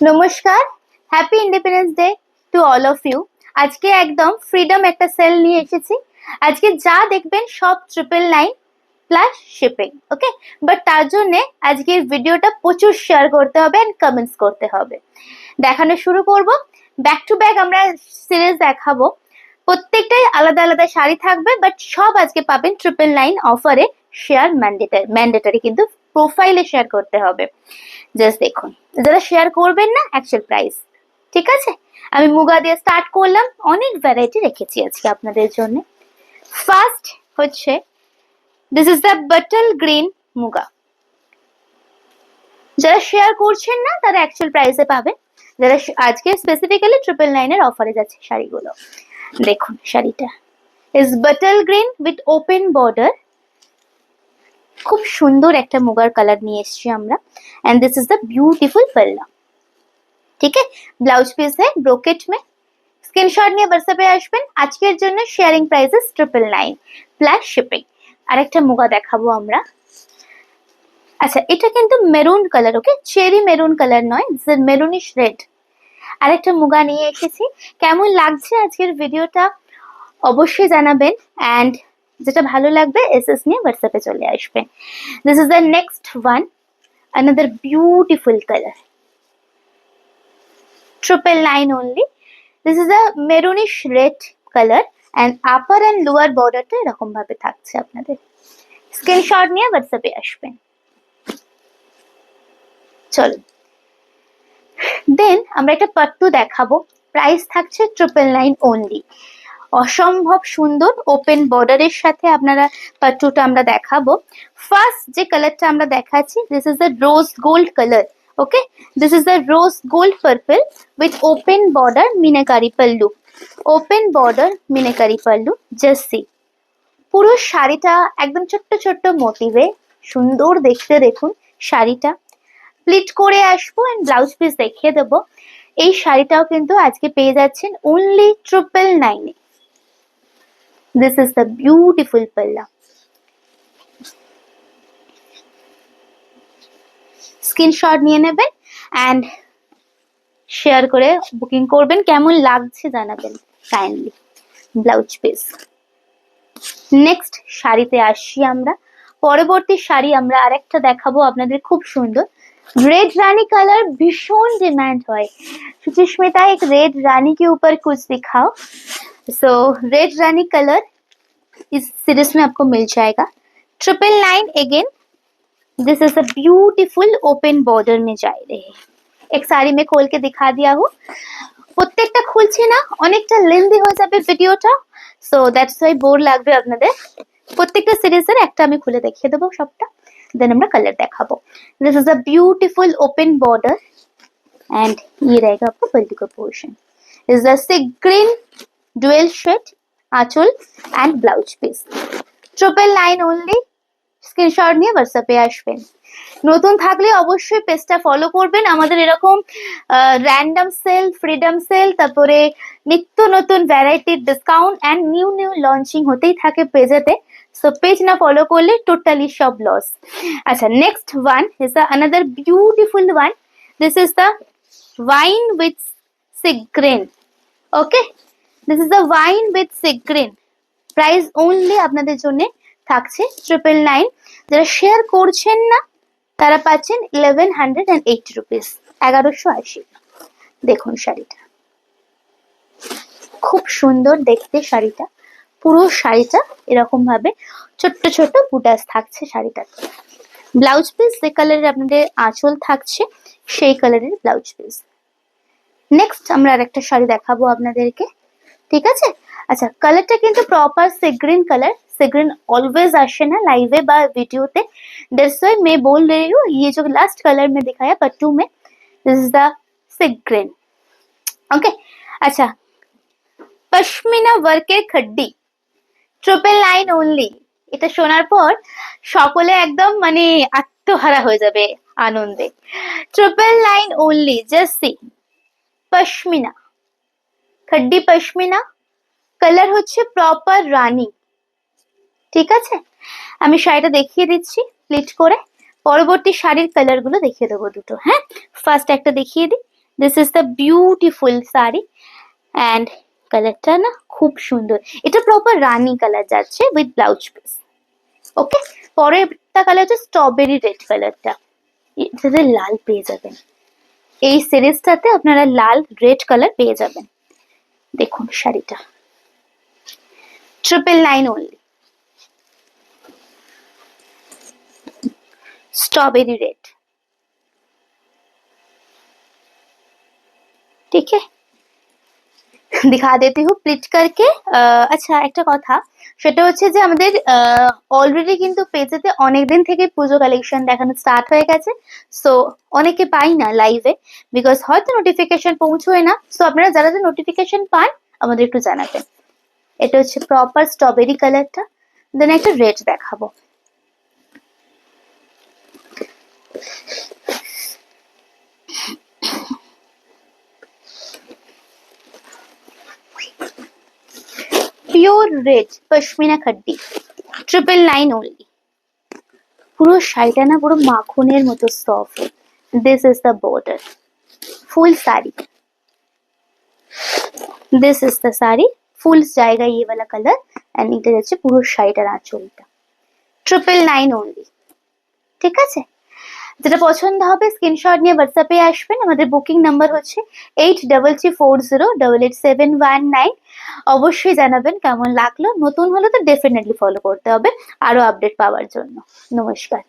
নমস্কার happy independence day to all of you আজকে একদম ফ্রিডম একটা সেল নিয়ে এসেছি। আজকে যা দেখবেন সব triple nine plus shipping okay but তার জন্য আজকের ভিডিওটা প্রচুর শেয়ার করতে হবে অ্যান্ড কমেন্টস করতে হবে। দেখানো শুরু করব। ব্যাক টু ব্যাক আমরা সিরিজ দেখাবো। প্রত্যেকটাই আলাদা আলাদা শাড়ি থাকবে বাট সব আজকে পাবেন ট্রিপল নাইন অফারে শেয়ার ম্যান্ডেটারি ম্যান্ডেটারি কিন্তু প্রোফাইলে শেয়ার করতে হবে। জাস্ট দেখুন। যারা শেয়ার করবেন না অ্যাকচুয়াল প্রাইস ঠিক আছে? আমি মুগা দিয়ে স্টার্ট করলাম। অনেক ভ্যারাইটি রেখেছি আজকে আপনাদের জন্য। ফার্স্ট হচ্ছে this is the bottle green muga. যারা শেয়ার করছেন না, তারা অ্যাকচুয়াল প্রাইসে পাবেন। যারা আজকে স্পেসিফিক্যালি ট্রিপল নাইনের অফারে যাচ্ছে শাড়িগুলো। দেখুন শাড়িটা। Is bottle green with open border খুব সুন্দর একটা মুগার কালার নিয়ে এসছি আমরা। And this is the beautiful পাল্লা ঠিক আছে? ব্লাউজ পিস হ্যাঁ ব্রোকেট মে। স্ক্রিনশট নিয়ে হোয়াটসঅ্যাপে আসবেন। আজকের জন্য sharing prices triple nine plus shipping আরেকটা মুগা দেখাবো আমরা। আচ্ছা এটা কিন্তু maroon colour okay cherry maroon colour নয় মেরুনিশ রেড আরেকটা মুগা নিয়ে এসেছি। কেমন লাগছে আজকের ভিডিওটা অবশ্যই জানাবেন। অ্যান্ড যেটা ভালো লাগবে এসএস নিয়ে হোয়াটসঅ্যাপে চলে আসবেন this is the next one another beautiful colour triple line only. This is a maroonish red colour and upper and lower বর্ডারটা টা এরকম ভাবে থাকছে আপনাদের। স্ক্রিনশট নিয়ে হোয়াটসঅ্যাপে আসবেন। চলুন। দেন আমরা একটা পাট্টু দেখাবো। প্রাইস থাকছে ট্রিপল নাইন ওনলি অসম্ভব সুন্দর ওপেন বর্ডারের সাথে আপনারা পাট্টুটা আমরা দেখাবো। ফার্স্ট যে কালারটা আমরা দেখাচ্ছি this is the rose gold colour okay this is the rose gold purple with open border meenakari pallu open border meenakari pallu jersey পুরো শাড়িটা একদম ছোট্ট ছোট্ট মোটিভে সুন্দর দেখতে দেখুন শাড়িটা। প্লিট করে আসব অ্যান্ড ব্লাউজ পিস দেখিয়ে দেবো। এই শাড়িটাও কিন্তু আজকে পেয়ে যাচ্ছেন অনলি ট্রিপল নাইনে This is the beautiful palla. Screenshot নিয়ে নেবেন অ্যান্ড শেয়ার করে বুকিং করবেন। কেমন লাগছে জানাবেন কাইন্ডলি ব্লাউজ পিস নেক্সট শাড়িতে আসি আমরা। পরবর্তী শাড়ি আমরা আরেকটা দেখাবো আপনাদের খুব সুন্দর। রেড রানী কালার ভীষণ ডিম্যান্ড হয়। সুচিস্মিতা এক রেড রানি কে উপর কুচ দিখাও सो रेड रानी कलर इस सीरीज में आपको मिल जाएगा triple nine again this is a beautiful open border में जा रहे हैं एक साड़ी में खोल के दिखा दिया हूँ প্রত্যেকটা খুলছি না অনেকটা লেন্দি হয়ে যাবে ভিডিওটা সো দ্যাটস ওয়াই বোর লাগবে আপনাদের প্রত্যেকটা সিরিজের একটা আমি খুলে দেখিয়ে দেবো সবটা দেন আমরা কালার দেখাবো this is a beautiful open border and ये रहेगा आपका पल्लू का portion is the sea green dual shade আঁচল and blouse piece triple line only screenshot নিয়ে হোয়াটসঅ্যাপে আসবেন। নতুন থাকলে অবশ্যই পেজটা ফলো করবেন। আমাদের এরকম র্যান্ডাম সেল ফ্রিডম সেল তারপরে নিত্য নতুন ভ্যারাইটির discount and new new launching হতেই থাকে পেজেতে। সো পেজ না ফলো করলে টোটালি সব লস আচ্ছা next one is the another beautiful one this is the wine with sea green okay this is the wine with sea green price only আপনাদের জন্য থাকছে ট্রিপল নাইন যারা share করছেন না, তারা পাচ্ছেন eleven hundred and eighty rupees এগারোশো আশি। দেখুন শাড়িটা। খুব সুন্দর দেখতে শাড়িটা। পুরো শাড়িটা এরকম ভাবে ছোট্ট ছোট্ট বুটাস থাকছে শাড়িটাতে। ব্লাউজ পিস যে কালারের আপনাদের আঁচল থাকছে, সেই কালারের ব্লাউজ পিস নেক্সট আমরা আরেকটা শাড়ি দেখাবো আপনাদেরকে। ঠিক আছে আচ্ছা কালারটা কিন্তু proper sea green colour sea green always আসে না লাইভে বা ভিডিওতে दैट्स व्हाई मैं बोल रही हूँ ये जो लास्ट कलर में दिखाया पट्टू में this is the sea green okay अच्छा পশমিনা ওয়ার্কের খাড্ডি ট্রিপল লাইন অনলি এটা শোনার পর সকলে একদম মানে আত্মহারা হয়ে যাবে আনন্দে triple line only just sea pashmina khaddi pashmina colour হচ্ছে প্রপার রানী ঠিক আছে আমি শাড়িটা দেখিয়ে দিচ্ছি প্লিট করে পরবর্তী শাড়ির কালারগুলো দেখিয়ে দেবো দুটো হ্যাঁ? ফার্স্ট একটা দেখিয়ে দিই। This is the beautiful sari. And কালারটা না খুব সুন্দর। এটা প্রপার রানি কালার যাচ্ছে উইথ ব্লাউজ পিস ওকে পরেরটা কালার হচ্ছে স্ট্রবেরি রেড কালারটা এটাতে লাল পেয়ে যাবেন। এই সিরিজটাতে আপনারা লাল রেড কালার পেয়ে যাবেন। দেখুন শাড়িটা triple nine only strawberry red ठीक है দিখা দেতি হু প্লিট করকে আচ্ছা একটা কথা সেটা হচ্ছে যে আমাদের অলরেডি কিন্তু পেজেতে অনেকদিন থেকে পুজো কালেকশন দেখানো স্টার্ট হয়ে গেছে সো অনেকে পাই না লাইভে বিকজ হয়তো নোটিফিকেশন পৌঁছয় না সো আপনারা যারা যারা নোটিফিকেশন পান আমাদের একটু জানাবেন এটা হচ্ছে প্রপার স্ট্রবেরি কালারটা দেন একটা রেড দেখাবো pure red pashmina khaddi triple nine only পুরো শাড়িটা না পুরো মাখনের মতো soft this is the border full sari this is the sari full জায়গায় ये वाला কালার এন্ড এটা যাচ্ছে পুরো শাড়িটার আঁচলটা ট্রিপল নাইন ওনলি ঠিক আছে যেটা পছন্দ হবে স্ক্রিনশট নিয়ে হোয়াটসঅ্যাপে আসবেন। আমাদের বুকিং নাম্বার হচ্ছে eight double three four zero double eight seven one nine অবশ্যই জানাবেন কেমন লাগল। নতুন হলে তো ডেফিনেটলি ফলো করতে হবে। আরও আপডেট পাওয়ার জন্য। নমস্কার।